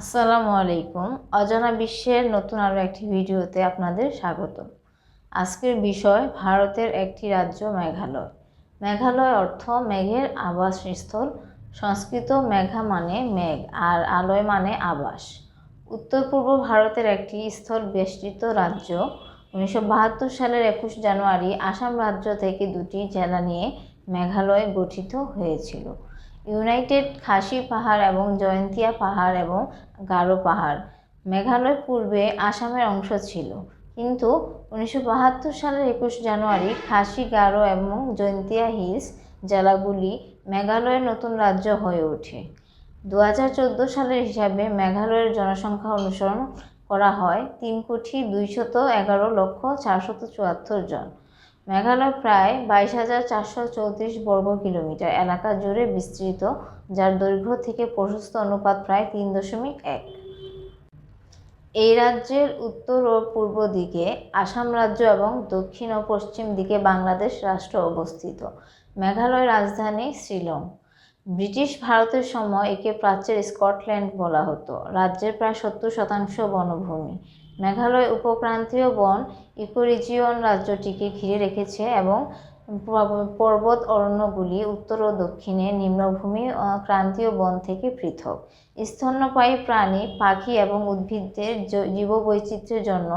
আসসালামু আলাইকুম। অজানা বিশ্বের নতুন আরও একটি ভিডিওতে আপনাদের স্বাগত আজকের বিষয়, ভারতের একটি রাজ্য মেঘালয়। মেঘালয় অর্থ মেঘের আবাসস্থল। সংস্কৃত মেঘা মানে মেঘ আর আলয় মানে আবাস। উত্তর পূর্ব ভারতের একটি স্থল বেষ্টিত রাজ্য। উনিশশো বাহাত্তর সালের একুশ জানুয়ারি আসাম রাজ্য থেকে দুটি জেলা নিয়ে মেঘালয় গঠিত হয়েছিল। ইউনাইটেড খাসি পাহাড় এবং জয়ন্তিয়া পাহাড় এবং গারো পাহাড়। মেঘালয় পূর্বে আসামের অংশ ছিল। কিন্তু উনিশশো বাহাত্তর সালের একুশ জানুয়ারি খাসি, গারো এবং জয়ন্তিয়া হিলস জেলাগুলি মেঘালয়ের নতুন রাজ্য হয়ে ওঠে। দু হাজার চোদ্দ সালের হিসাবে মেঘালয়ের জনসংখ্যা অনুসরণ করা হয় তিন কোটি দুইশত এগারো লক্ষ চারশত চুয়াত্তর জন। মেঘালয় প্রায় বাইশ হাজার চারশো চৌত্রিশ বর্গ কিলোমিটার। এলাকা জুড়ে বিস্তৃত, যার দৈর্ঘ্য থেকে প্রশস্ত অনুপাত প্রায় তিন দশমিক এক। এই রাজ্যের উত্তর ও পূর্ব দিকে, আসাম রাজ্য এবং দক্ষিণ ও পশ্চিম দিকে বাংলাদেশ রাষ্ট্র অবস্থিত। মেঘালয় রাজধানী শিলং। ব্রিটিশ ভারতের সময় একে প্রাচ্যের স্কটল্যান্ড বলা হতো। রাজ্যের প্রায় সত্তর শতাংশ বনভূমি। মেঘালয় উপক্রান্তীয় বন ইকোরিজিয়ন রাজ্যটিকে ঘিরে রেখেছে এবং পর্বত অরণ্যগুলি উত্তর ও দক্ষিণে নিম্নভূমি ক্রান্তীয় বন থেকে পৃথক। স্তন্যপায়ী প্রাণী, পাখি এবং উদ্ভিদদের জীববৈচিত্র্যের জন্য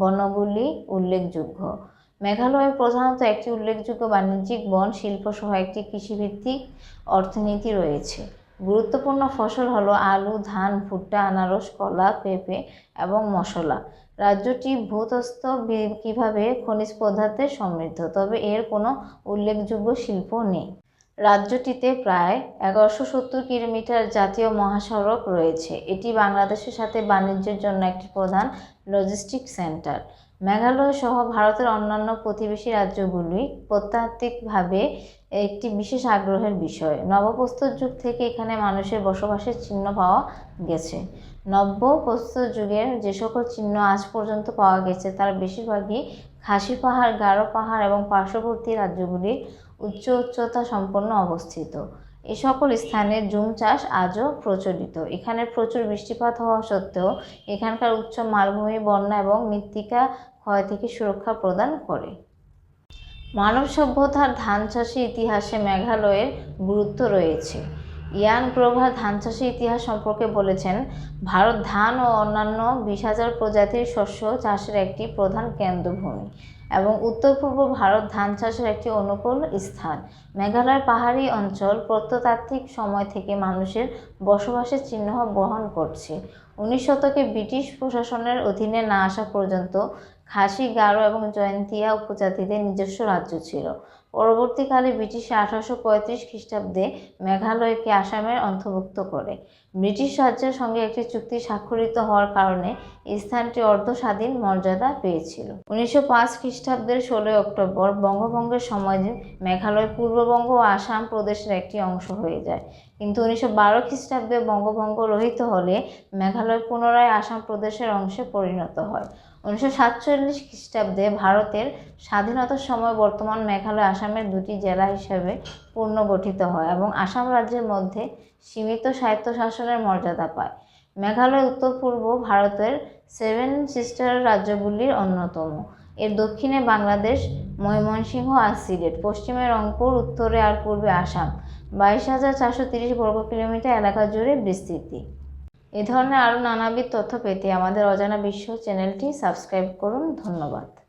বনগুলি উল্লেখযোগ্য। মেঘালয়ে প্রধানত একটি উল্লেখযোগ্য বাণিজ্যিক বন, শিল্প সহ একটি কৃষিভিত্তিক অর্থনীতি রয়েছে। গুরুত্বপূর্ণ ফসল হলো আলু, ধান, ভুট্টা, আনারস, কলা, পেঁপে এবং মশলা। রাজ্যটি ভূতস্থ কীভাবে খনিজ পদার্থে সমৃদ্ধ? তবে এর কোনো উল্লেখযোগ্য শিল্প নেই। রাজ্যটিতে প্রায় এগারোশো সত্তর কিলোমিটার জাতীয় মহাসড়ক রয়েছে। এটি বাংলাদেশের সাথে বাণিজ্যের জন্য একটি প্রধান লজিস্টিক সেন্টার মেঘালয় সহ ভারতের অন্যান্য প্রতিবেশী রাজ্যগুলি প্রত্যাত্ত্বিকভাবে একটি বিশেষ আগ্রহের বিষয়। নবপ্রস্তর যুগ থেকে এখানে মানুষের বসবাসের চিহ্ন পাওয়া গেছে। নব্য প্রস্তর যুগের যে সকল চিহ্ন আজ পর্যন্ত পাওয়া গেছে, তার বেশিরভাগই খাসি পাহাড়, গারো পাহাড় এবং পার্শ্ববর্তী রাজ্যগুলির উচ্চ উচ্চতা সম্পন্ন অবস্থিত। এ সকল স্থানে জুম চাষ আজও প্রচলিত। এখানে প্রচুর বৃষ্টিপাত হওয়া সত্ত্বেও এখানকার উচ্চ মালভূমি, বন্যা এবং মৃত্তিকা ক্ষয় থেকে সুরক্ষা প্রদান করে। মানব সভ্যতার ধান চাষের ইতিহাসে মেঘালয়ের গুরুত্ব রয়েছে। ইয়ান প্রভা ধান চাষের ইতিহাস সম্পর্কে বলেছেন, ভারত ধান ও অন্যান্য বিশ হাজার প্রজাতির শস্য চাষের একটি প্রধান কেন্দ্রভূমি। এবং উত্তর পূর্ব ভারত ধান চাষের একটি অনুকূল স্থান। মেঘালয়ের পাহাড়ি অঞ্চল প্রত্নতাত্ত্বিক সময় থেকে মানুষের বসবাসের চিহ্ন বহন করছে। উনিশ শতকে ব্রিটিশ প্রশাসনের অধীনে না আসা পর্যন্ত খাসি, গারো এবং জয়ন্তিয়া উপজাতিদের নিজস্ব রাজ্য ছিল। পরবর্তীকালে ব্রিটিশ আঠারোশো পঁয়ত্রিশ খ্রিস্টাব্দে মেঘালয়কে আসামের অন্তর্ভুক্ত করে। ব্রিটিশ রাজ্যের সঙ্গে একটি চুক্তি স্বাক্ষরিত হওয়ার কারণে স্থানটি অর্ধ স্বাধীন মর্যাদা পেয়েছিল। উনিশশো পাঁচ খ্রিস্টাব্দের ষোলোই অক্টোবর বঙ্গভঙ্গের সময় মেঘালয় পূর্ববঙ্গ ও আসাম প্রদেশের একটি অংশ হয়ে যায়। কিন্তু উনিশশো বারো খ্রিস্টাব্দে বঙ্গভঙ্গ রহিত হলে মেঘালয় পুনরায় আসাম প্রদেশের অংশে পরিণত হয়। উনিশশো সাতচল্লিশ খ্রিস্টাব্দে ভারতের স্বাধীনতার সময় বর্তমান মেঘালয় আসামের দুটি জেলা হিসেবে পুনর্গঠিত হয় এবং আসাম রাজ্যের মধ্যে সীমিত স্বায়ত্তশাসনের মর্যাদা পায়। মেঘালয় উত্তর পূর্ব ভারতের সেভেন সিস্টার রাজ্যগুলির অন্যতম। এর দক্ষিণে বাংলাদেশ, ময়মনসিংহ আর সিলেট। পশ্চিমে রংপুর, উত্তরে আর পূর্বে আসাম। বাইশ হাজার চারশো তিরিশ বর্গ কিলোমিটার এলাকা জুড়ে বিস্তৃতি। এ ধরনের আরও নানাবিধ তথ্য পেতে আমাদের অজানা বিশ্ব চ্যানেলটি সাবস্ক্রাইব করুন। ধন্যবাদ।